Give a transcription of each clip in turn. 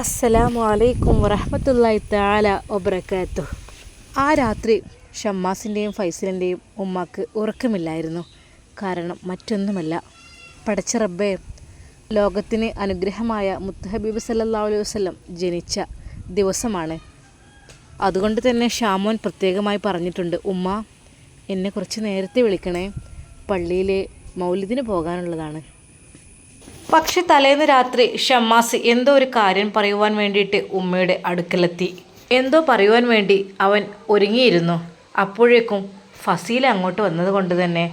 അസ്സലാമു അലൈക്കും വറഹമത്തല്ലായി താല ഒബ്രക്കാത്തു ആ രാത്രി ഷമ്മാസിന്റെയും ഫൈസലിന്റെയും ഉമ്മാക്ക് ഉറക്കമില്ലായിരുന്നു. കാരണം മറ്റൊന്നുമല്ല. പടച്ച റബ്ബേ ലോകത്തിന് അനുഗ്രഹമായ മുത്തഹബീബ് സല്ലാ അലൈഹി വസ്ലം ജനിച്ച ദിവസമാണ്. അതുകൊണ്ട് തന്നെ ഷാമോൻ പ്രത്യേകമായി പറഞ്ഞിട്ടുണ്ട് ഉമ്മ എന്നെ കുറച്ച് നേരത്തെ വിളിക്കണേ. പള്ളിയിലെ മൗലിദിന് പോകാനുള്ളതാണ്. പക്ഷെ തലേന്ന് രാത്രി ഷമ്മാസ് എന്തോ ഒരു കാര്യം പറയുവാൻ വേണ്ടിയിട്ട് ഉമ്മയുടെ അടുക്കലെത്തി. എന്തോ പറയുവാൻ വേണ്ടി അവൻ ഒരുങ്ങിയിരുന്നു. അപ്പോഴേക്കും ഫസീൽ അങ്ങോട്ട് വന്നതുകൊണ്ട് തന്നെ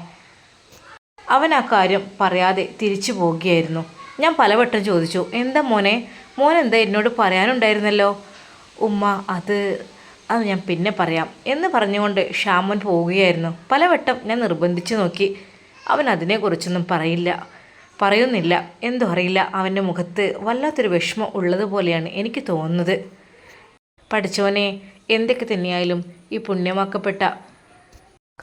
അവൻ ആ കാര്യം പറയാതെ തിരിച്ചു പോവുകയായിരുന്നു. ഞാൻ പലവട്ടം ചോദിച്ചു എന്താ മോനെ? മോൻ എന്താ എന്നോട് പറയാനുണ്ടായിരുന്നല്ലോ? ഉമ്മ അത് അത് ഞാൻ പിന്നെ പറയാം എന്ന് പറഞ്ഞുകൊണ്ട് ഷാമൻ പോവുകയായിരുന്നു. പലവട്ടം ഞാൻ നിർബന്ധിച്ചു നോക്കി. അവൻ അതിനെക്കുറിച്ചൊന്നും പറയില്ല. പറയുന്നില്ല. എന്തോ അറിയില്ല. അവന്റെ മുഖത്ത് വല്ലാത്തൊരു വിഷമം ഉള്ളതുപോലെയാണ് എനിക്ക് തോന്നുന്നത്. പഠിച്ചവനെ എന്തൊക്കെ തന്നെയായാലും ഈ പുണ്യമാക്കപ്പെട്ട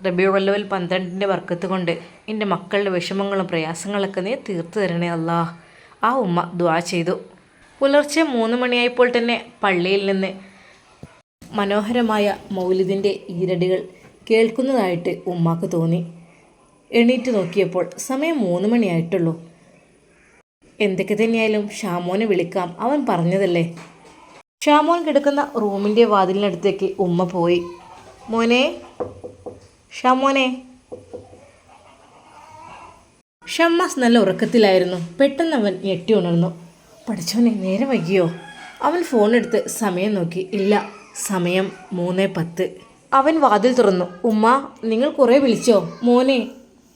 റബിയുള്ളവൽ പന്ത്രണ്ടിന്റെ വർക്കത്ത് കൊണ്ട് എന്റെ മക്കളുടെ വിഷമങ്ങളും പ്രയാസങ്ങളൊക്കെ നീ തീർത്തു തരണേ അല്ലാ. ആ ഉമ്മ ദ്വാ ചെയ്തു. പുലർച്ചെ മൂന്ന് മണിയായപ്പോൾ തന്നെ പള്ളിയിൽ നിന്ന് മനോഹരമായ മൗലിദിന്റെ ഈരടികൾ കേൾക്കുന്നതായിട്ട് ഉമ്മാക്ക് തോന്നി. എണീറ്റ് നോക്കിയപ്പോൾ സമയം മൂന്ന് മണിയായിട്ടുള്ളൂ. എന്തൊക്കെ തന്നെയായാലും ഷാമോനെ വിളിക്കാം. അവൻ പറഞ്ഞതല്ലേ? ഷാമോൻ കിടക്കുന്ന റൂമിന്റെ വാതിലിനടുത്തേക്ക് ഉമ്മ പോയി. മോനെ ഷാമോനെ. ഷമ്മാസ് നല്ല ഉറക്കത്തിലായിരുന്നു. പെട്ടെന്ന് അവൻ ഞെട്ടി ഉണർന്നു. പഠിച്ചവനെ നേരം വൈകിയോ? അവൻ ഫോണെടുത്ത് സമയം നോക്കി. ഇല്ല സമയം മൂന്ന് പത്ത്. അവൻ വാതിൽ തുറന്നു. ഉമ്മ നിങ്ങൾ കുറേ വിളിച്ചോ? മോനെ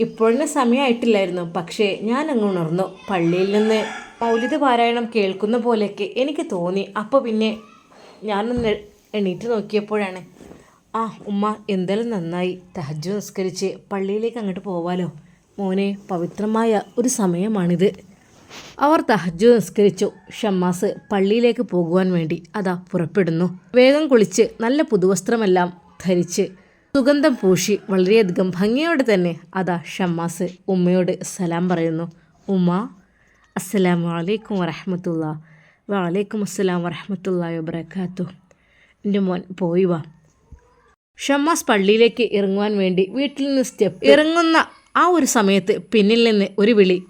ഇപ്പോഴത്തെ സമയമായിട്ടില്ലായിരുന്നു പക്ഷേ ഞാൻ അങ്ങ് ഉണർന്നു. പള്ളിയിൽ നിന്ന് പൗലിത പാരായണം കേൾക്കുന്ന പോലെയൊക്കെ എനിക്ക് തോന്നി. അപ്പോൾ പിന്നെ ഞാനൊന്ന് എണീറ്റ് നോക്കിയപ്പോഴാണ്. ആ ഉമ്മ എന്തായാലും നന്നായി. തഹജ് നിസ്കരിച്ച് പള്ളിയിലേക്ക് അങ്ങോട്ട് പോവാലോ. മോനെ പവിത്രമായ ഒരു സമയമാണിത്. അവർ തഹജ് നിസ്കരിച്ചു. ഷമ്മാസ് പള്ളിയിലേക്ക് പോകുവാൻ വേണ്ടി അതാ പുറപ്പെടുന്നു. വേഗം കുളിച്ച് നല്ല പുതുവസ്ത്രമെല്ലാം ധരിച്ച് സുഗന്ധം പൂശി വളരെയധികം ഭംഗിയോടെ തന്നെ അതാ ഷമ്മാസ് ഉമ്മയോട് സലാം പറയുന്നു. ഉമ്മ അസ്സലാമു അലൈക്കും വറഹമത്തുള്ള. വലൈക്കും അസ്സലാം വറഹമത്തുള്ള വബർക്കാത്തു എന്റെ മോൻ പോയി വാ. ഷമ്മാസ് പള്ളിയിലേക്ക് ഇറങ്ങുവാൻ വേണ്ടി വീട്ടിൽ നിന്ന് സ്റ്റെപ്പ് ഇറങ്ങുന്ന ആ ഒരു സമയത്ത് പിന്നിൽ നിന്ന് ഒരു വിളി.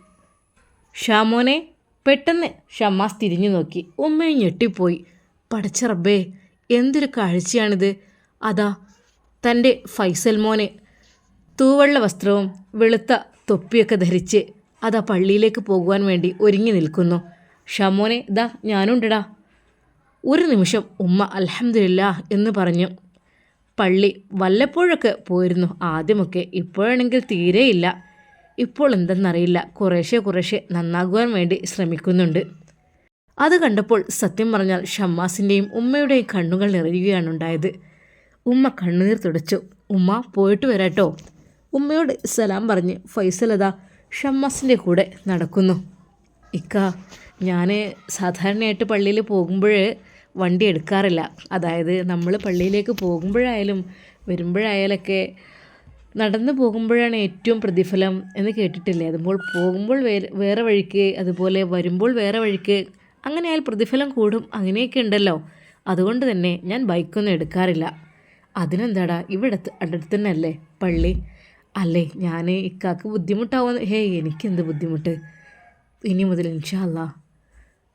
ഷാമോനെ പെട്ടെന്ന് ഷമ്മാസ് തിരിഞ്ഞു നോക്കി. ഉമ്മയും ഞെട്ടിപ്പോയി. പടച്ച റബ്ബേ എന്തൊരു കാഴ്ചയാണിത്. അതാ തന്റെ ഫൈസൽ മോനെ തൂവള്ള വസ്ത്രവും വെളുത്ത തൊപ്പിയൊക്കെ ധരിച്ച് അതാ പള്ളിയിലേക്ക് പോകുവാൻ വേണ്ടി ഒരുങ്ങി നിൽക്കുന്നു. ഷമോനെ ദാ ഞാനുണ്ടടാ. ഒരു നിമിഷം ഉമ്മ അലഹമില്ല എന്ന് പറഞ്ഞു. പള്ളി വല്ലപ്പോഴൊക്കെ പോയിരുന്നു. ആദ്യമൊക്കെ ഇപ്പോഴാണെങ്കിൽ തീരെയില്ല. ഇപ്പോൾ എന്തെന്നറിയില്ല. കുറേശ്ശെ കുറേശ്ശെ നന്നാകുവാൻ വേണ്ടി ശ്രമിക്കുന്നുണ്ട്. അത് കണ്ടപ്പോൾ സത്യം പറഞ്ഞാൽ ഷമ്മാസിന്റെയും ഉമ്മയുടെയും കണ്ണുകൾ നിറയുകയാണ് ഉണ്ടായത്. ഉമ്മ കണ്ണുനീർ തുടച്ചു. ഉമ്മ പോയിട്ട് വരാട്ടോ. ഉമ്മയോട് സലാം പറഞ്ഞ് ഫൈസലത ഷമ്മസിന്റെ കൂടെ നടക്കുന്നു. ഇക്ക ഞാൻ സാധാരണയായിട്ട് പള്ളിയിൽ പോകുമ്പോൾ വണ്ടി എടുക്കാറില്ല. അതായത് നമ്മൾ പള്ളിയിലേക്ക് പോകുമ്പോഴായാലും വരുമ്പോഴായാലൊക്കെ നടന്നു പോകുമ്പോഴാണ് ഏറ്റവും പ്രതിഫലം എന്ന് കേട്ടിട്ടില്ലേ? അതുമ്പോൾ പോകുമ്പോൾ വേറെ വഴിക്ക് അതുപോലെ വരുമ്പോൾ വേറെ വഴിക്ക് അങ്ങനെയാൽ പ്രതിഫലം കൂടും. അങ്ങനെയൊക്കെ ഉണ്ടല്ലോ. അതുകൊണ്ട് തന്നെ ഞാൻ ബൈക്കൊന്നും എടുക്കാറില്ല. അതിനെന്താടാ? ഇവിടെ അടുത്ത് തന്നെ അല്ലേ പള്ളി? അല്ലേ ഞാൻ ഇക്കാക്ക് ബുദ്ധിമുട്ടാവുന്ന ഹേ എനിക്കെന്ത് ബുദ്ധിമുട്ട്? ഇനി മുതൽ ഇൻഷാല്ല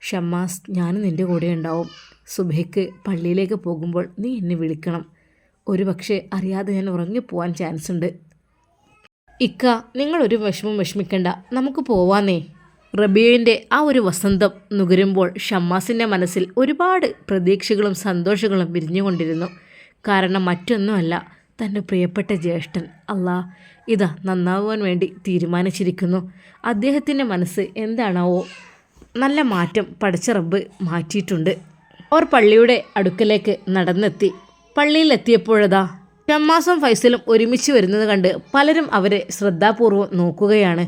ഷമ്മാസ് ഞാൻ നിന്റെ കൂടെ ഉണ്ടാവും. സുബൈക്ക് പള്ളിയിലേക്ക് പോകുമ്പോൾ നീ എന്നെ വിളിക്കണം. ഒരു പക്ഷേ അറിയാതെ ഞാൻ ഉറങ്ങിപ്പോവാൻ ചാൻസ് ഉണ്ട്. ഇക്ക നിങ്ങളൊരു വിഷമം വിഷമിക്കണ്ട. നമുക്ക് പോവാന്നേ. റബിയുവിന്റെ ആ ഒരു വസന്തം നുകരുമ്പോൾ ഷമ്മാസിന്റെ മനസ്സിൽ ഒരുപാട് പ്രതീക്ഷകളും സന്തോഷങ്ങളും വിരിഞ്ഞുകൊണ്ടിരുന്നു. കാരണം മറ്റൊന്നുമല്ല തന്റെ പ്രിയപ്പെട്ട ജ്യേഷ്ഠൻ. അല്ലാ ഇതാ നന്നാവുവാൻ വേണ്ടി തീരുമാനിച്ചിരിക്കുന്നു. അദ്ദേഹത്തിന്റെ മനസ്സ് എന്താണാവോ? നല്ല മാറ്റം പഠിച്ച റബ്ബ് മാറ്റിയിട്ടുണ്ട്. അവർ പള്ളിയുടെ അടുക്കലേക്ക് നടന്നെത്തി. പള്ളിയിലെത്തിയപ്പോഴതാ ഷമ്മാസും ഫൈസലും ഒരുമിച്ച് വരുന്നത് കണ്ട് പലരും അവരെ ശ്രദ്ധാപൂർവം നോക്കുകയാണ്.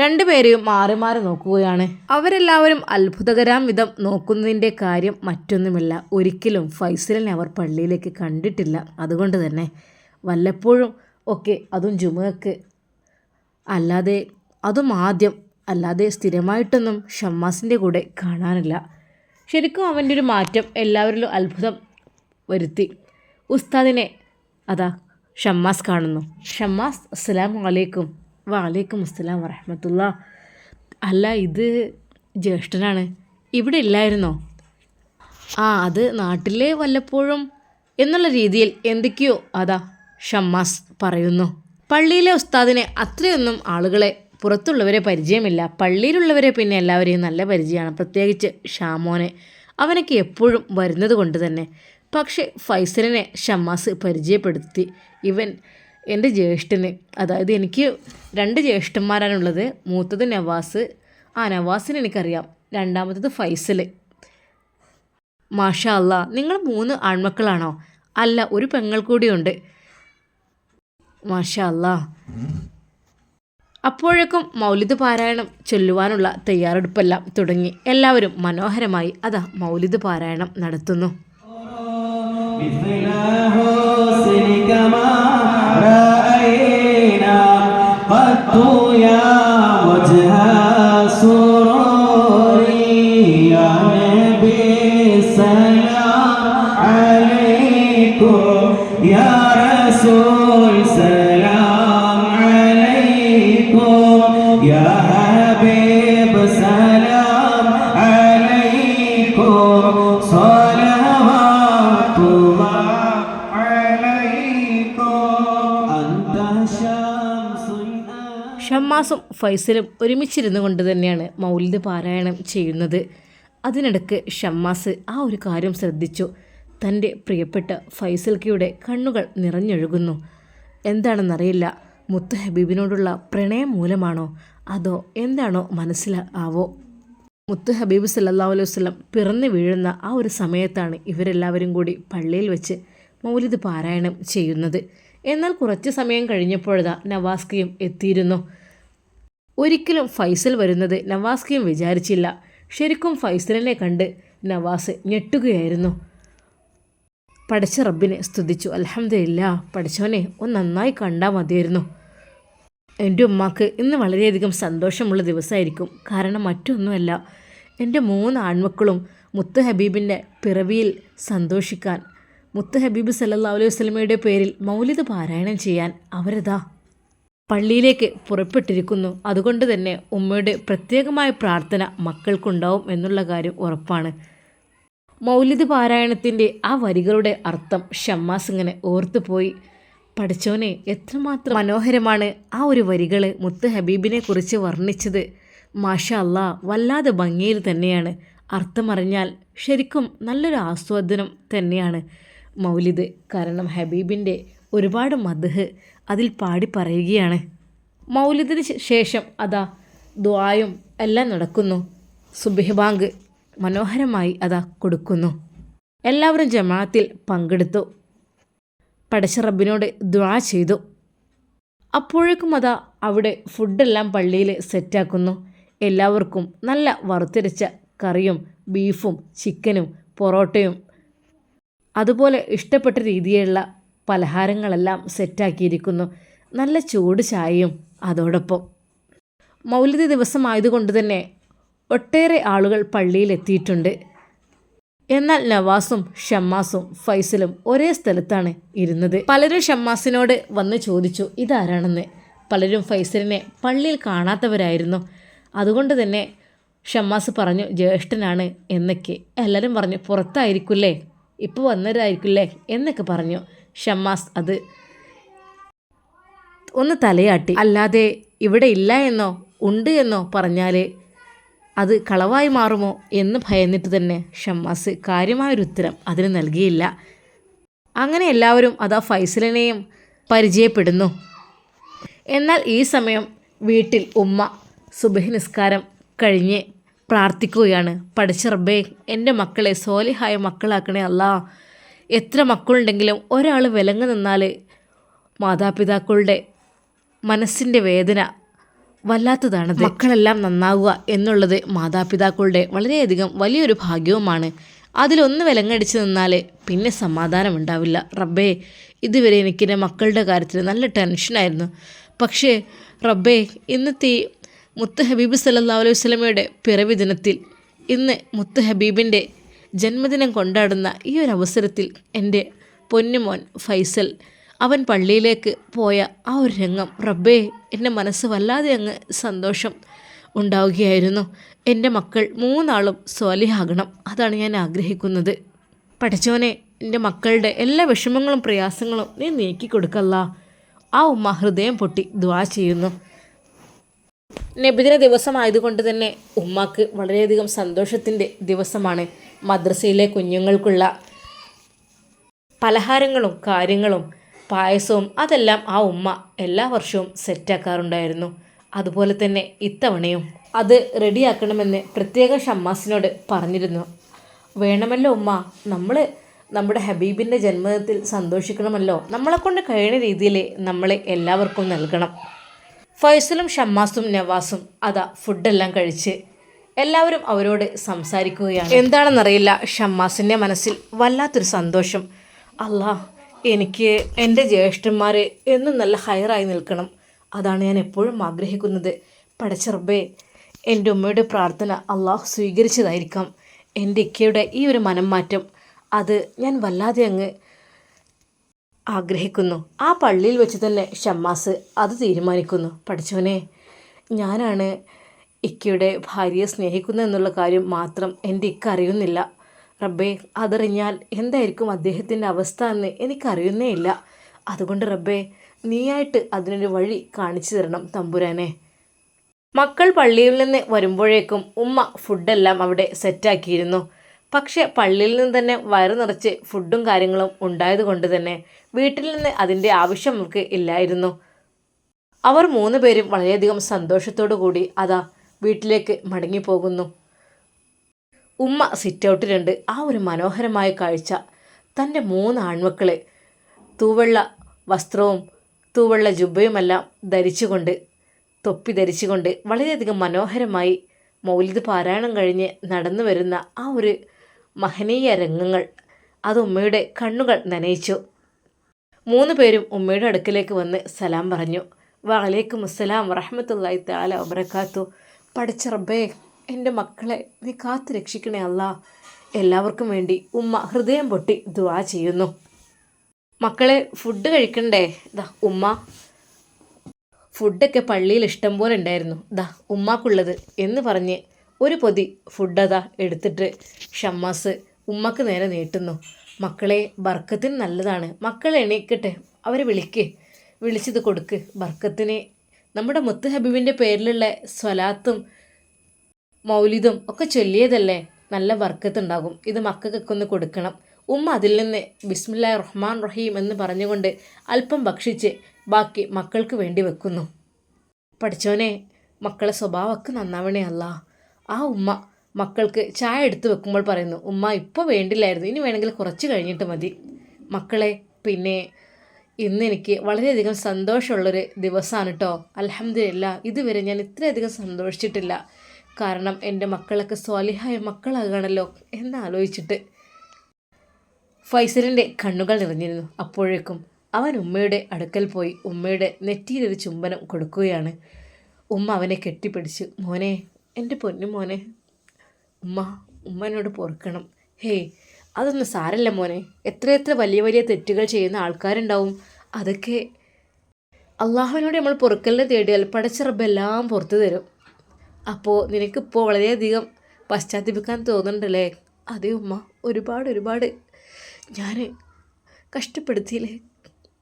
രണ്ടുപേരെയും മാറി മാറി നോക്കുകയാണ്. അവരെല്ലാവരും അത്ഭുതകരാം വിധം നോക്കുന്നതിന്റെ കാര്യം മറ്റൊന്നുമില്ല. ഒരിക്കലും ഫൈസലിനെ അവർ പള്ളിയിലേക്ക് കണ്ടിട്ടില്ല. അതുകൊണ്ട് തന്നെ വല്ലപ്പോഴും ഒക്കെ അതും ജുമക്ക് അല്ലാതെ അതും ആദ്യം അല്ലാതെ സ്ഥിരമായിട്ടൊന്നും ഷമ്മാസിന്റെ കൂടെ കാണാനില്ല. ശരിക്കും അവന്റെ ഒരു മാറ്റം എല്ലാവരിലും അത്ഭുതം വരുത്തി. ഉസ്താദിനെ അതാ ഷമ്മാസ് കാണുന്നു. ഷമ്മാസ് അസ്സലാം വലൈക്കും അസ്സലാം വറഹമത്തുള്ള. അല്ല ഇത് ജ്യേഷ്ഠനാണ്. ഇവിടെ ഇല്ലായിരുന്നോ? ആ അത് നാട്ടിലെ വല്ലപ്പോഴും എന്നുള്ള രീതിയിൽ എന്തൊക്കെയോ അതാ ഷമ്മാസ് പറയുന്നു. പള്ളിയിലെ ഉസ്താദിനെ അത്രയൊന്നും ആളുകളെ പുറത്തുള്ളവരെ പരിചയമില്ല. പള്ളിയിലുള്ളവരെ പിന്നെ എല്ലാവരെയും നല്ല പരിചയമാണ്. പ്രത്യേകിച്ച് ഷാമോനെ. അവനൊക്കെ എപ്പോഴും വരുന്നത് കൊണ്ട് തന്നെ. പക്ഷേ ഫൈസലിനെ ഷമ്മാസ് പരിചയപ്പെടുത്തി. ഇവൻ എന്റെ ജ്യേഷ്ഠന് അതായത് എനിക്ക് രണ്ട് ജ്യേഷ്ഠന്മാരാണുള്ളത്. മൂത്തത് നവാസ്. ആ നവാസിന് എനിക്കറിയാം. രണ്ടാമത്തത് ഫൈസൽ. മാഷ അല്ല നിങ്ങൾ മൂന്ന് ആൺമക്കളാണോ? അല്ല ഒരു പെങ്ങൾ കൂടിയുണ്ട്. മാഷ അല്ല. അപ്പോഴേക്കും മൗലിദ് പാരായണം ചൊല്ലുവാനുള്ള തയ്യാറെടുപ്പെല്ലാം തുടങ്ങി. എല്ലാവരും മനോഹരമായി അതാ മൗലിദ് പാരായണം നടത്തുന്നു. رأينا قط يا وجه ഫൈസലും ഒരുമിച്ചിരുന്നു കൊണ്ട് തന്നെയാണ് മൗലിദ് പാരായണം ചെയ്യുന്നത്. അതിനിടക്ക് ഷമ്മാസ് ആ ഒരു കാര്യം ശ്രദ്ധിച്ചു. തന്റെ പ്രിയപ്പെട്ട ഫൈസൽക്കിയുടെ കണ്ണുകൾ നിറഞ്ഞൊഴുകുന്നു. എന്താണെന്നറിയില്ല. മുത്ത് ഹബീബിനോടുള്ള പ്രണയം മൂലമാണോ? അതോ എന്താണോ മനസ്സിലാവോ മുത്ത് ഹബീബ് സല്ലാ അലൈഹി വസല്ലം പിറന്നു വീഴുന്ന ആ ഒരു സമയത്താണ് ഇവരെല്ലാവരും കൂടി പള്ളിയിൽ വെച്ച് മൗലിദ് പാരായണം ചെയ്യുന്നത്. എന്നാൽ കുറച്ച് സമയം കഴിഞ്ഞപ്പോഴതാ നവാസ്കിയും എത്തിയിരുന്നു. ഒരിക്കലും ഫൈസൽ വരുന്നത് നവാസ്കയും വിചാരിച്ചില്ല. ശരിക്കും ഫൈസലിനെ കണ്ട് നവാസ് ഞെട്ടുകയായിരുന്നു. പഠിച്ച റബ്ബിനെ സ്തുതിച്ചു. അലഹമില്ല പഠിച്ചവനെ ഒന്ന് നന്നായി കണ്ടാൽ മതിയായിരുന്നു. എന്റെ ഉമ്മാക്ക് ഇന്ന് വളരെയധികം സന്തോഷമുള്ള ദിവസമായിരിക്കും. കാരണം മറ്റൊന്നുമല്ല എന്റെ മൂന്ന് ആൺമക്കളും മുത്ത് ഹബീബിന്റെ പിറവിയിൽ സന്തോഷിക്കാൻ മുത്ത് ഹബീബ് സല്ലാ അലൈഹി വസ്ലമയുടെ പേരിൽ മൗലിദ് പാരായണം ചെയ്യാൻ അവരതാ? പള്ളിയിലേക്ക് പുറപ്പെട്ടിരിക്കുന്നു. അതുകൊണ്ട് തന്നെ ഉമ്മയുടെ പ്രത്യേകമായ പ്രാർത്ഥന മക്കൾക്കുണ്ടാവും എന്നുള്ള കാര്യം ഉറപ്പാണ്. മൗലിദ് പാരായണത്തിന്റെ ആ വരികളുടെ അർത്ഥം ഷമ്മാസ് ഇങ്ങനെ ഓർത്തുപോയി. പഠിച്ചോനെ എത്രമാത്രം മനോഹരമാണ് ആ ഒരു വരികൾ മുത്ത് ഹബീബിനെ കുറിച്ച് വർണിച്ചത്. മാഷ അല്ലാ വല്ലാതെ ഭംഗിയിൽ തന്നെയാണ്. അർത്ഥമറിഞ്ഞാൽ ശരിക്കും നല്ലൊരു ആസ്വാദനം തന്നെയാണ് മൗലിദ്. കാരണം ഹബീബിന്റെ ഒരുപാട് മധുഹ് അതിൽ പാടി പറയുകയാണ്. മൗലിദിന് ശേഷം അതാ ദ്വായും എല്ലാം നടക്കുന്നു. സുബിഹ് ബാങ്ക് മനോഹരമായി അതാ കൊടുക്കുന്നു. എല്ലാവരും ജമാഅത്തിൽ പങ്കെടുത്തു. പടച്ച റബ്ബിനോട് ദ്വാ ചെയ്തു. അപ്പോഴേക്കും അതാ അവിടെ ഫുഡെല്ലാം പള്ളിയിൽ സെറ്റാക്കുന്നു. എല്ലാവർക്കും നല്ല വറുത്തരച്ച കറിയും ബീഫും ചിക്കനും പൊറോട്ടയും അതുപോലെ ഇഷ്ടപ്പെട്ട രീതിയിലുള്ള പലഹാരങ്ങളെല്ലാം സെറ്റാക്കിയിരിക്കുന്നു. നല്ല ചൂട് ചായയും അതോടൊപ്പം. മൗലിക ദിവസമായതുകൊണ്ട് തന്നെ ഒട്ടേറെ ആളുകൾ പള്ളിയിലെത്തിയിട്ടുണ്ട്. എന്നാൽ നവാസും ഷമ്മാസും ഫൈസലും ഒരേ സ്ഥലത്താണ് ഇരുന്നത്. പലരും ഷമ്മാസിനോട് വന്ന് ചോദിച്ചു ഇതാരാണെന്ന്? പലരും ഫൈസലിനെ പള്ളിയിൽ കാണാത്തവരായിരുന്നു. അതുകൊണ്ട് തന്നെ ഷമ്മാസ് പറഞ്ഞു ജ്യേഷ്ഠനാണ് എന്നൊക്കെ. എല്ലാവരും പറഞ്ഞു പുറത്തായിരിക്കില്ലേ? ഇപ്പോൾ വന്നവരായിരിക്കില്ലേ? എന്നൊക്കെ പറഞ്ഞു. ഷമ്മാസ് അത്. ഒന്ന് തലയാട്ടി. അല്ലാതെ ഇവിടെ ഇല്ല എന്നോ ഉണ്ട് എന്നോ പറഞ്ഞാൽ അത് കളവായി മാറുമോ എന്ന് ഭയന്നിട്ട് തന്നെ ഷമ്മാസ് കാര്യമായൊരു ഉത്തരം അതിന് നൽകിയില്ല. അങ്ങനെ എല്ലാവരും അതാ ഫൈസലിനെയും പരിചയപ്പെടുന്നു. എന്നാൽ ഈ സമയം വീട്ടിൽ ഉമ്മ സുബഹി നിസ്കാരം കഴിഞ്ഞ് പ്രാർത്ഥിക്കുകയാണ്. പഠിച്ച റബ്ബേ എന്റെ മക്കളെ സോലിഹായ മക്കളാക്കണേ അല്ലാ. എത്ര മക്കളുണ്ടെങ്കിലും ഒരാൾ വിലങ്ങ് നിന്നാൽ മാതാപിതാക്കളുടെ മനസ്സിന്റെ വേദന വല്ലാത്തതാണ്. മക്കളെല്ലാം നന്നാവുക എന്നുള്ളത് മാതാപിതാക്കളുടെ വളരെയധികം വലിയൊരു ഭാഗ്യവുമാണ്. അതിലൊന്ന് വിലങ്ങടിച്ച് നിന്നാൽ പിന്നെ സമാധാനം ഉണ്ടാവില്ല റബ്ബേ ഇതുവരെ എനിക്ക് എന്റെ മക്കളുടെ കാര്യത്തിൽ നല്ല ടെൻഷനായിരുന്നു പക്ഷേ റബ്ബേ ഇന്നത്തെ മുത്ത് ഹബീബ് സല്ലാ അലൈഹി വസല്ലമയുടെ പിറവി ദിനത്തിൽ ഇന്ന് മുത്ത് ഹബീബിന്റെ ജന്മദിനം കൊണ്ടാടുന്ന ഈ ഒരു അവസരത്തിൽ എന്റെ പൊന്നുമോൻ ഫൈസൽ അവൻ പള്ളിയിലേക്ക് പോയ ആ ഒരു രംഗം റബ്ബേ എന്റെ മനസ്സ് വല്ലാതെ അങ്ങ് സന്തോഷം ഉണ്ടാവുകയായിരുന്നു. എന്റെ മക്കൾ മൂന്നാളും സ്വാലിഹാകണം അതാണ് ഞാൻ ആഗ്രഹിക്കുന്നത്. പഠിച്ചോനെ എന്റെ മക്കളുടെ എല്ലാ വിഷമങ്ങളും പ്രയാസങ്ങളും നീ നീക്കി കൊടുക്കല്ല ആ ഉമ്മ ഹൃദയം പൊട്ടി ദ്വാ ചെയ്യുന്നു. നബിദിന ദിവസമായതുകൊണ്ട് തന്നെ ഉമ്മാക്ക് വളരെയധികം സന്തോഷത്തിന്റെ ദിവസമാണ്. മദ്രസയിലെ കുഞ്ഞുങ്ങൾക്കുള്ള പലഹാരങ്ങളും കാര്യങ്ങളും പായസവും അതെല്ലാം ആ ഉമ്മ എല്ലാ വർഷവും സെറ്റാക്കാറുണ്ടായിരുന്നു അതുപോലെ തന്നെ ഇത്തവണയും അത് റെഡിയാക്കണമെന്ന് പ്രത്യേകം ഷമ്മാസിനോട് പറഞ്ഞിരുന്നു. വേണമല്ലോ ഉമ്മ നമ്മൾ നമ്മുടെ ഹബീബിന്റെ ജന്മദിനത്തിൽ സന്തോഷിക്കണമല്ലോ. നമ്മളെക്കൊണ്ട് കഴിയുന്ന രീതിയിൽ നമ്മളെ എല്ലാവർക്കും നൽകണം. ഫൈസലും ഷമ്മാസും നവാസും അതാ ഫുഡെല്ലാം കഴിച്ച് എല്ലാവരും അവരോട് സംസാരിക്കുകയാണ്. എന്താണെന്നറിയില്ല ഷമ്മാസിന്റെ മനസ്സിൽ വല്ലാത്തൊരു സന്തോഷം. അല്ലാ എനിക്ക് എന്റെ ജ്യേഷ്ഠന്മാർ എന്നും നല്ല ഹയറായി നിൽക്കണം. അതാണ് ഞാൻ എപ്പോഴും ആഗ്രഹിക്കുന്നത്. പടച്ചെറുബേ എന്റെ ഉമ്മയുടെ പ്രാർത്ഥന അള്ളാഹു സ്വീകരിച്ചതായിരിക്കാം. എന്റെ ഇക്കയുടെ ഈ ഒരു മനം മാറ്റം അത് ഞാൻ വല്ലാതെ അങ്ങ് ആഗ്രഹിക്കുന്നു. ആ പള്ളിയിൽ വെച്ച് തന്നെ ഷമ്മാസ് അത് തീരുമാനിക്കുന്നു. പഠിച്ചവനെ ഞാനാണ് ഇക്കയുടെ ഭാര്യയെ സ്നേഹിക്കുന്നു എന്നുള്ള കാര്യം മാത്രം എന്റെ ഇക്ക അറിയുന്നില്ല. റബ്ബേ അതറിഞ്ഞാൽ എന്തായിരിക്കും അദ്ദേഹത്തിന്റെ അവസ്ഥ എന്ന് എനിക്കറിയുന്നേ ഇല്ല. അതുകൊണ്ട് റബ്ബേ നീയായിട്ട് അതിനൊരു വഴി കാണിച്ചു തരണം തമ്പുരാനെ. മക്കൾ പള്ളിയിൽ നിന്ന് വരുമ്പോഴേക്കും ഉമ്മ ഫുഡെല്ലാം അവിടെ സെറ്റാക്കിയിരുന്നു. പക്ഷേ പള്ളിയിൽ നിന്ന് തന്നെ വയറു നിറച്ച് ഫുഡും കാര്യങ്ങളും ഉണ്ടായത് കൊണ്ട് തന്നെ വീട്ടിൽ നിന്ന് അതിന്റെ ആവശ്യം അവർക്ക് ഇല്ലായിരുന്നു. അവർ മൂന്ന് പേരും വളരെയധികം സന്തോഷത്തോടു കൂടി അതാ വീട്ടിലേക്ക് മടങ്ങിപ്പോകുന്നു. ഉമ്മ സിറ്റൗട്ടിലുണ്ട്. ആ ഒരു മനോഹരമായ കാഴ്ച. തന്റെ മൂന്ന് ആൺമക്കളെ തൂവെള്ള വസ്ത്രവും തൂവെള്ള ജുബയുമെല്ലാം ധരിച്ചുകൊണ്ട് തൊപ്പി ധരിച്ചുകൊണ്ട് വളരെയധികം മനോഹരമായി മൗലിദ് പാരായണം കഴിഞ്ഞ് നടന്നു വരുന്ന ആ ഒരു മഹനീയ രംഗങ്ങൾ അത് ഉമ്മയുടെ കണ്ണുകൾ നനയിച്ചു. മൂന്ന് പേരും ഉമ്മയുടെ അടുക്കിലേക്ക് വന്ന് സലാം പറഞ്ഞു. വാലേക്കും അസ്സലാം വറഹമത്തല്ലായി താല വബർക്കാത്തു പഠിച്ച റബ്ബേ എന്റെ മക്കളെ നീ കാത്തു രക്ഷിക്കണേ അല്ല. എല്ലാവർക്കും വേണ്ടി ഉമ്മ ഹൃദയം പൊട്ടി ദുവാ ചെയ്യുന്നു. മക്കളെ ഫുഡ് കഴിക്കണ്ടേ? ദാ ഉമ്മ. ഫുഡൊക്കെ പള്ളിയിൽ ഇഷ്ടം പോലെ ഉണ്ടായിരുന്നു. ദാ ഉമ്മാക്കുള്ളത് എന്ന് പറഞ്ഞ് ഒരു പൊതി ഫുഡ് അതാ എടുത്തിട്ട് ഷമ്മാസ് ഉമ്മക്ക് നേരെ നീട്ടുന്നു. മക്കളെ ബർക്കത്തിന് നല്ലതാണ്. മക്കളെ എണീക്കട്ടെ. അവരെ വിളിക്ക്. വിളിച്ചത് കൊടുക്ക്. ബർക്കത്തിന് നമ്മുടെ മുത്ത് ഹബീബിന്റെ പേരിലുള്ള സ്വലാത്തും മൗലിദും ഒക്കെ ചൊല്ലിയതല്ലേ? നല്ല ബർക്കത്തുണ്ടാകും ഇത് മക്കൾക്കൊക്കെ ഒന്ന് കൊടുക്കണം. ഉമ്മ അതിൽ നിന്ന് ബിസ്മില്ലാ റഹ്മാൻ റഹീം എന്ന് പറഞ്ഞുകൊണ്ട് അല്പം ഭക്ഷിച്ച് ബാക്കി മക്കൾക്ക് വേണ്ടി വെക്കുന്നു. പഠിച്ചോനെ മക്കളെ സ്വഭാവമൊക്കെ നന്നാവണേ അല്ല. ആ ഉമ്മ മക്കൾക്ക് ചായ എടുത്ത് വെക്കുമ്പോൾ പറയുന്നു ഉമ്മ ഇപ്പോൾ വേണ്ടില്ലായിരുന്നു. ഇനി വേണമെങ്കിൽ കുറച്ച് കഴിഞ്ഞിട്ട് മതി. മക്കളെ പിന്നെ ഇന്ന് എനിക്ക് വളരെയധികം സന്തോഷമുള്ളൊരു ദിവസമാണ് കേട്ടോ അലഹമില്ല ഇതുവരെ ഞാൻ ഇത്രയധികം സന്തോഷിച്ചിട്ടില്ല. കാരണം എന്റെ മക്കളൊക്കെ സ്വാലിഹായ മക്കളാകണമല്ലോ എന്നാലോചിച്ചിട്ട്. ഫൈസലിന്റെ കണ്ണുകൾ നിറഞ്ഞിരുന്നു. അപ്പോഴേക്കും അവൻ ഉമ്മയുടെ അടുക്കൽ പോയി ഉമ്മയുടെ നെറ്റിയിലൊരു ചുംബനം കൊടുക്കുകയാണ്. ഉമ്മ അവനെ കെട്ടിപ്പിടിച്ച് മോനെ എന്റെ പൊന്നു മോനെ ഉമ്മ ഉമ്മനോട് പൊറുക്കണം. ഹേയ് അതൊന്നും സാരല്ല മോനെ. എത്ര എത്ര വലിയ വലിയ തെറ്റുകൾ ചെയ്യുന്ന ആൾക്കാരുണ്ടാവും. അതൊക്കെ അള്ളാഹുവിനോട് നമ്മൾ പൊറുക്കലിനെ തേടിയാൽ പടച്ചിറബെല്ലാം പുറത്തു തരും. അപ്പോൾ നിനക്കിപ്പോൾ വളരെയധികം പശ്ചാത്തപിക്കാൻ തോന്നുന്നുണ്ടല്ലേ? അതേ ഉമ്മ ഒരുപാട് ഒരുപാട് ഞാൻ കഷ്ടപ്പെടുത്തിയില്ലേ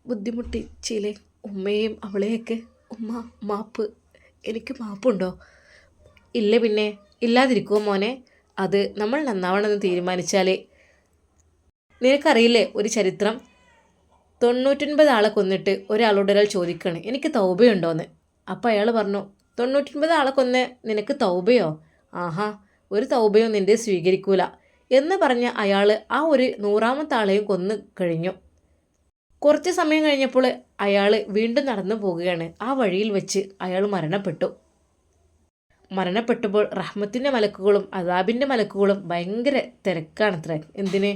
ബുദ്ധിമുട്ടിച്ചില്ലേ ഉമ്മയും അവളെയൊക്കെ. ഉമ്മ മാപ്പ്. എനിക്ക് മാപ്പുണ്ടോ? ഇല്ല പിന്നെ ഇല്ലാതിരിക്കുമോ മോനെ? അത് നമ്മൾ നന്നാവണമെന്ന് തീരുമാനിച്ചാലേ നിനക്കറിയില്ലേ ഒരു ചരിത്രം? തൊണ്ണൂറ്റൊൻപത് ആളെ കൊന്നിട്ട് ഒരാളോട് ഒരാൾ ചോദിക്കണേ എനിക്ക് തൗബയുണ്ടോയെന്ന് അപ്പോൾ അയാൾ പറഞ്ഞു തൊണ്ണൂറ്റൊൻപത് ആളെ കൊന്ന് നിനക്ക് തൗബയോ? ആഹാ ഒരു തൗബയോ നിന്റെ സ്വീകരിക്കൂല എന്ന് പറഞ്ഞ അയാൾ ആ ഒരു നൂറാമത്തെ ആളെയും കൊന്നു കഴിഞ്ഞു. കുറച്ച് സമയം കഴിഞ്ഞപ്പോൾ അയാൾ വീണ്ടും നടന്നു പോവുകയാണ്. ആ വഴിയിൽ വെച്ച് അയാൾ മരണപ്പെട്ടു. മരണപ്പെട്ടപ്പോൾ റഹ്മത്തിന്റെ മലക്കുകളും അതാബിന്റെ മലക്കുകളും ഭയങ്കര തിരക്കാണത്രേ. എന്തിന്?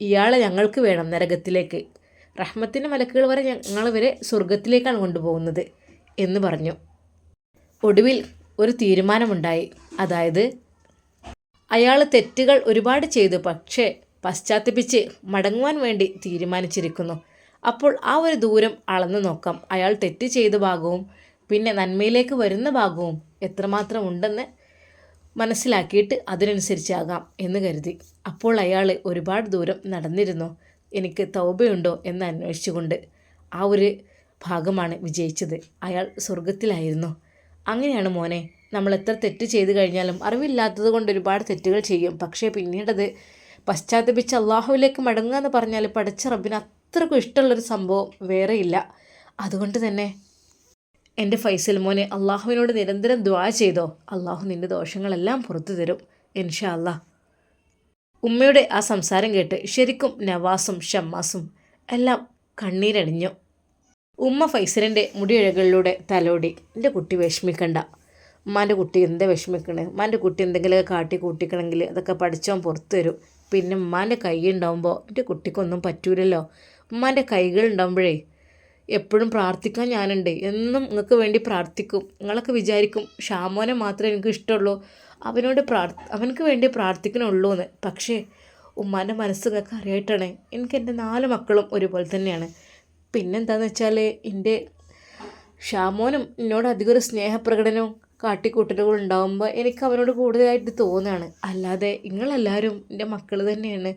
ഇയാളെ ഞങ്ങൾക്ക് വേണം നരകത്തിലേക്ക്. റഹ്മത്തിന്റെ മലക്കുകൾ വരെ ഞങ്ങൾ വരെ സ്വർഗത്തിലേക്കാണ് കൊണ്ടുപോകുന്നത് എന്ന് പറഞ്ഞു. ഒടുവിൽ ഒരു തീരുമാനമുണ്ടായി. അതായത് അയാൾ തെറ്റുകൾ ഒരുപാട് ചെയ്തു പക്ഷേ പശ്ചാത്തപിച്ച് മടങ്ങുവാൻ വേണ്ടി തീരുമാനിച്ചിരിക്കുന്നു. അപ്പോൾ ആ ഒരു ദൂരം അളന്നു നോക്കാം. അയാൾ തെറ്റ് ചെയ്ത ഭാഗവും പിന്നെ നന്മയിലേക്ക് വരുന്ന ഭാഗവും എത്രമാത്രം ഉണ്ടെന്ന് മനസ്സിലാക്കിയിട്ട് അതിനനുസരിച്ചാകാം എന്ന് കരുതി. അപ്പോൾ അയാൾ ഒരുപാട് ദൂരം നടന്നിരുന്നു. എനിക്ക് തൗബയുണ്ടോ എന്ന് അന്വേഷിച്ചുകൊണ്ട് ആ ഒരു ഭാഗമാണ് വിജയിച്ചത്. അയാൾ സ്വർഗത്തിലായിരുന്നു അങ്ങനെയാണ് മോനെ നമ്മൾ എത്ര തെറ്റ് ചെയ്തു കഴിഞ്ഞാലും അറിവില്ലാത്തത് കൊണ്ട് ഒരുപാട് തെറ്റുകൾ ചെയ്യും. പക്ഷേ പിന്നീടത് പശ്ചാത്തപിച്ച് അള്ളാഹുവിലേക്ക് മടങ്ങുക എന്ന് പറഞ്ഞാൽ പഠിച്ച റബ്ബിന് അത്രക്കും ഇഷ്ടമുള്ളൊരു സംഭവം വേറെയില്ല. അതുകൊണ്ട് തന്നെ എന്റെ ഫൈസൽ മോനെ അള്ളാഹുവിനോട് നിരന്തരം ദ്വാ ചെയ്തോ? അള്ളാഹു നിന്റെ ദോഷങ്ങളെല്ലാം പുറത്തു തരും ഇൻഷാ അല്ലാ ഉമ്മയുടെ ആ സംസാരം കേട്ട് ശരിക്കും നവാസും ഷമ്മാസും എല്ലാം കണ്ണീരണിഞ്ഞു. ഉമ്മ ഫൈസലിന്റെ മുടിയിഴകളിലൂടെ തലോടി എന്റെ കുട്ടി വിഷമിക്കണ്ട. ഉമ്മാന്റെ കുട്ടി എന്താ വിഷമിക്കണേ? ഉമ്മാന്റെ കുട്ടി എന്തെങ്കിലുമൊക്കെ കാട്ടി കൂട്ടിക്കണമെങ്കിൽ അതൊക്കെ പഠിച്ചോൻ പുറത്തു തരും. പിന്നെ ഉമ്മാന്റെ കൈ ഉണ്ടാവുമ്പോൾ എന്റെ കുട്ടിക്കൊന്നും പറ്റൂലല്ലോ. ഉമ്മാന്റെ കൈകൾ ഉണ്ടാവുമ്പോഴേ എപ്പോഴും പ്രാർത്ഥിക്കാൻ ഞാനുണ്ട്. എന്നും നിങ്ങൾക്ക് വേണ്ടി പ്രാർത്ഥിക്കും. നിങ്ങളൊക്കെ വിചാരിക്കും ഷാമോനെ മാത്രമേ എനിക്ക് ഇഷ്ടമുള്ളൂ. അവനോട് പ്രാർത്ഥ അവനക്ക് വേണ്ടി പ്രാർത്ഥിക്കണുള്ളൂ എന്ന്. പക്ഷേ ഉമ്മാന്റെ മനസ്സ് നിങ്ങൾക്ക് അറിയായിട്ടാണ്. എനിക്ക് എന്റെ നാല് മക്കളും ഒരുപോലെ തന്നെയാണ്. പിന്നെന്താണെന്ന് വെച്ചാൽ എന്റെ ഷാമോനും എന്നോട് അധികം ഒരു സ്നേഹപ്രകടനവും കാട്ടിക്കൂട്ടലുകൾ ഉണ്ടാകുമ്പോൾ എനിക്ക് അവനോട് കൂടുതലായിട്ട് തോന്നുകയാണ് അല്ലാതെ നിങ്ങളെല്ലാവരും എന്റെ മക്കൾ തന്നെയാണ്.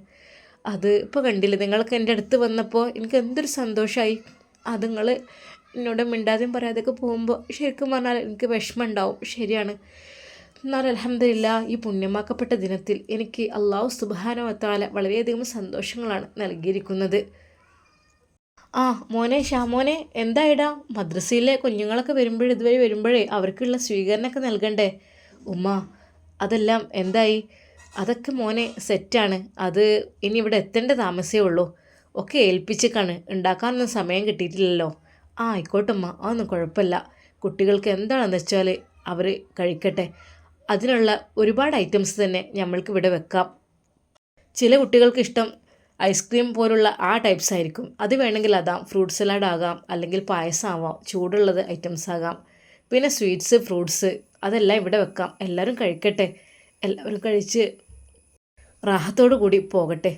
അത് ഇപ്പോൾ കണ്ടില്ലേ? നിങ്ങൾക്ക് എന്റെ അടുത്ത് വന്നപ്പോൾ എനിക്ക് എന്തൊരു സന്തോഷമായി അത് നിങ്ങൾ എന്നോട് മിണ്ടാതെയും പറയാതെയൊക്കെ പോകുമ്പോൾ ശരിക്കും പറഞ്ഞാൽ എനിക്ക് വിഷമം ഉണ്ടാവും ശരിയാണ്. എന്നാൽ അലഹമില്ല ഈ പുണ്യമാക്കപ്പെട്ട ദിനത്തിൽ എനിക്ക് അള്ളാഹു സുബാനവത്താല വളരെയധികം സന്തോഷങ്ങളാണ് നൽകിയിരിക്കുന്നത്. ആ മോനെ ഷാമോനെ എന്തായിടാ? മദ്രസയിലെ കുഞ്ഞുങ്ങളൊക്കെ വരുമ്പോഴേ ഇതുവരെ വരുമ്പോഴേ അവർക്കുള്ള സ്വീകരണമൊക്കെ നൽകണ്ടേ? ഉമ്മ അതെല്ലാം എന്തായി? അതൊക്കെ മോനെ സെറ്റാണ് അത് ഇനി ഇവിടെ എത്തേണ്ട താമസമേ ഉള്ളൂ. ഒക്കെ ഏൽപ്പിച്ചേക്കാണ്. ഉണ്ടാക്കാനൊന്നും സമയം കിട്ടിയിട്ടില്ലല്ലോ. ആ ആയിക്കോട്ടമ്മ. അതൊന്നും കുഴപ്പമില്ല. കുട്ടികൾക്ക് എന്താണെന്ന് വെച്ചാൽ അവർ കഴിക്കട്ടെ. അതിനുള്ള ഒരുപാട് ഐറ്റംസ് തന്നെ നമ്മൾക്ക് ഇവിടെ വെക്കാം. ചില കുട്ടികൾക്ക് ഇഷ്ടം ഐസ്ക്രീം പോലുള്ള ആ ടൈപ്സ് ആയിരിക്കും. അത് വേണമെങ്കിൽ അതാം. ഫ്രൂട്ട് സലാഡ് ആകാം. അല്ലെങ്കിൽ പായസം ആവാം ചൂടുള്ളത് ഐറ്റംസ് ആകാം. പിന്നെ സ്വീറ്റ്സ് ഫ്രൂട്ട്സ് അതെല്ലാം ഇവിടെ വെക്കാം. എല്ലാവരും കഴിക്കട്ടെ. എല്ലാവരും കഴിച്ച് റാഹത്തോടു കൂടി പോകട്ടെ.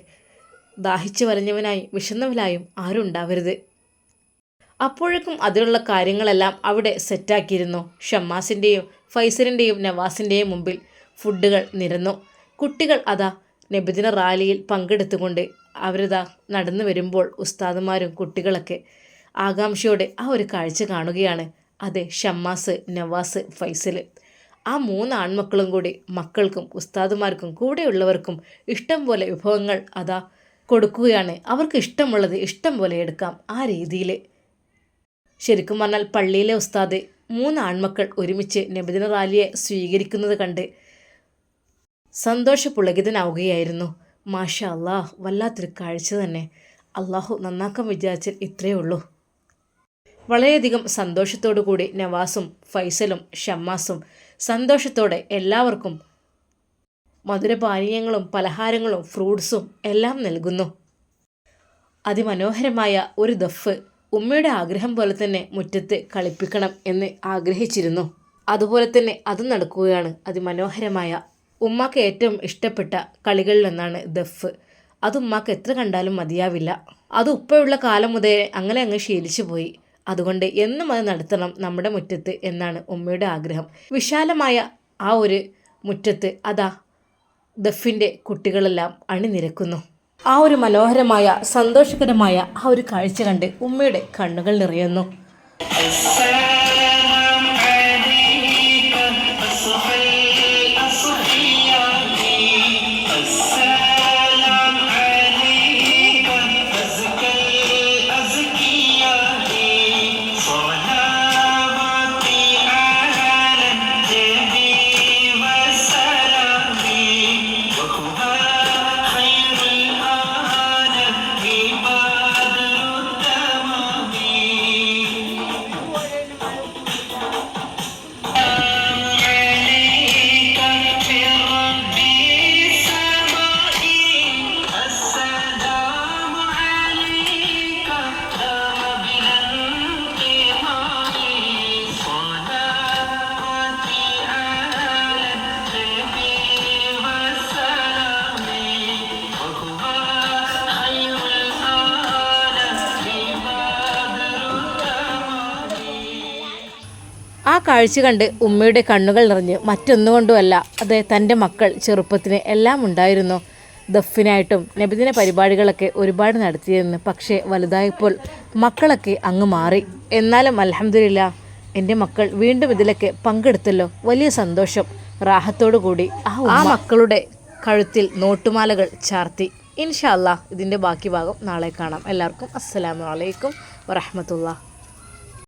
ദാഹിച്ച് വലഞ്ഞവനായും വിശന്നവനായും ആരും ഉണ്ടാവരുത്. അപ്പോഴേക്കും അതിനുള്ള കാര്യങ്ങളെല്ലാം അവിടെ സെറ്റാക്കിയിരുന്നു. ഷമ്മാസിന്റെയും ഫൈസലിന്റെയും നവാസിന്റെയും മുമ്പിൽ ഫുഡുകൾ നിരന്നു. കുട്ടികൾ അതാ നബിദിന റാലിയിൽ പങ്കെടുത്തുകൊണ്ട് അവരിതാ നടന്നു വരുമ്പോൾ ഉസ്താദുമാരും കുട്ടികളൊക്കെ ആകാംക്ഷയോടെ ആ ഒരു കാഴ്ച കാണുകയാണ്. അതെ ഷമ്മാസ് നവാസ് ഫൈസൽ ആ മൂന്ന് ആൺമക്കളും കൂടി മക്കൾക്കും ഉസ്താദുമാർക്കും കൂടെയുള്ളവർക്കും ഇഷ്ടം പോലെ വിഭവങ്ങൾ അതാ കൊടുക്കുകയാണ്. അവർക്ക് ഇഷ്ടമുള്ളത് ഇഷ്ടം പോലെ എടുക്കാം ആ രീതിയിൽ ശരിക്കും പറഞ്ഞാൽ പള്ളിയിലെ ഉസ്താദ് മൂന്ന് ആൺമക്കൾ ഒരുമിച്ച് നബിദിന റാലിയെ സ്വീകരിക്കുന്നത് കണ്ട് സന്തോഷപുളകിതനാവുകയായിരുന്നു മാഷ അള്ളാഹ് വല്ലാത്തൊരു കാഴ്ച തന്നെ. അള്ളാഹു നന്നാക്കാൻ വിചാരിച്ചാൽ ഇത്രയേ ഉള്ളൂ. വളരെയധികം സന്തോഷത്തോടു കൂടി നവാസും ഫൈസലും ഷമ്മാസും സന്തോഷത്തോടെ എല്ലാവർക്കും മധുരപാനീയങ്ങളും പലഹാരങ്ങളും ഫ്രൂട്ട്സും എല്ലാം നൽകുന്നു. അതിമനോഹരമായ ഒരു ദഫ് ഉമ്മയുടെ ആഗ്രഹം പോലെ തന്നെ മുറ്റത്ത് കളിപ്പിക്കണം എന്ന് ആഗ്രഹിച്ചിരുന്നു. അതുപോലെ തന്നെ അതും നടക്കുകയാണ് അതിമനോഹരമായ ഉമ്മാക്ക് ഏറ്റവും ഇഷ്ടപ്പെട്ട കളികളിലൊന്നാണ് ദഫ്. അത് ഉമ്മാക്ക് എത്ര കണ്ടാലും മതിയാവില്ല. അത് ഉപ്പയുള്ള കാലം മുതലേ അങ്ങനെ അങ്ങ് ശീലിച്ചു പോയി. അതുകൊണ്ട് എന്നും അത് നടത്തണം നമ്മുടെ മുറ്റത്ത് എന്നാണ് ഉമ്മയുടെ ആഗ്രഹം. വിശാലമായ ആ ഒരു മുറ്റത്ത് അതാ ദഫിന്റെ കുട്ടികളെല്ലാം അണിനിരക്കുന്നു. ആ ഒരു മനോഹരമായ സന്തോഷകരമായ ആ ഒരു കാഴ്ച കണ്ട് ഉമ്മയുടെ കണ്ണുകൾ നിറയുന്നു. കാഴ്ച കണ്ട് ഉമ്മയുടെ കണ്ണുകൾ നിറഞ്ഞ് മറ്റൊന്നുകൊണ്ടുമല്ല അതെ തന്റെ മക്കൾ ചെറുപ്പത്തിന് എല്ലാം ഉണ്ടായിരുന്നു. ദഫിനായിട്ടും നബിദിന പരിപാടികളൊക്കെ ഒരുപാട് നടത്തിയിരുന്നു. പക്ഷേ വലുതായപ്പോൾ മക്കളൊക്കെ അങ്ങ് മാറി. എന്നാലും അലഹമില്ല എന്റെ മക്കൾ വീണ്ടും ഇതിലൊക്കെ പങ്കെടുത്തല്ലോ. വലിയ സന്തോഷം. റാഹത്തോടു കൂടി ആ മക്കളുടെ കഴുത്തിൽ നോട്ടുമാലകൾ ചാർത്തി. ഇൻഷാ അല്ലാ ഇതിന്റെ ബാക്കി ഭാഗം നാളെ കാണാം. എല്ലാവർക്കും അസ്സലാമു അലൈക്കും വറഹമത്തുള്ള